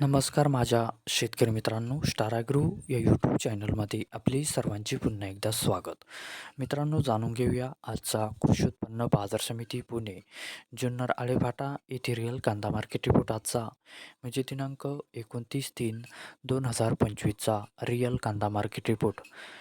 नमस्कार माझ्या शेतकरी मित्रांनो स्टार या यूट्यूब चॅनलमध्ये आपले सर्वांचे पुन्हा एकदा स्वागत. मित्रांनो जाणून घेऊया आजचा कृषी उत्पन्न बाजार समिती पुणे जुन्नर आळेभाटा येथे रिअल कांदा मार्केट रिपोर्ट आजचा. म्हणजे दिनांक एकोणतीस तीन दोन हजार पंचवीसचा रिअल कांदा मार्केट रिपोर्ट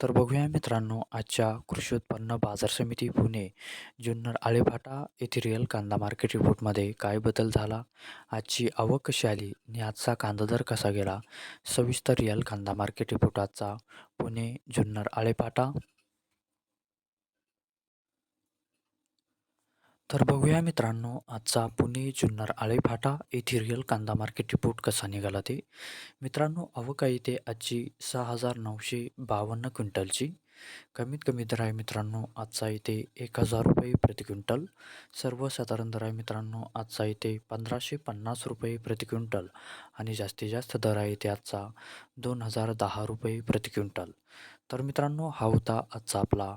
तर बघूया मित्रांनो आजच्या कृषी उत्पन्न बाजार समिती पुणे जुन्नर आळेभाटा येथील कांदा मार्केट रिपोर्टमध्ये काय बदल झाला? आजची आवक कशी आली आणि आजचा कांदा दर कसा गेला? सविस्तर रिअल कांदा मार्केट रिपोर्ट आजचा पुणे जुन्नर आळेभाटा तर बघूया मित्रांनो आजचा पुणे जुन्नर आळेफाटा येथे रिअल कांदा मार्केट रिपोर्ट कसा निघाला ते. मित्रांनो अवका आहे आजची सहा हजार नऊशे बावन्न क्विंटलची. कमीत कमी दर आहे मित्रांनो आजचा इथे एक हजार रुपये प्रति क्विंटल. सर्वसाधारण दर आहे मित्रांनो आजचा इथे पंधराशे पन्नास रुपये प्रति क्विंटल. आणि जास्तीत जास्त दर आहे इथे आजचा दोन हजार दहा रुपये प्रति क्विंटल. तर मित्रांनो हा होता आजचा आपला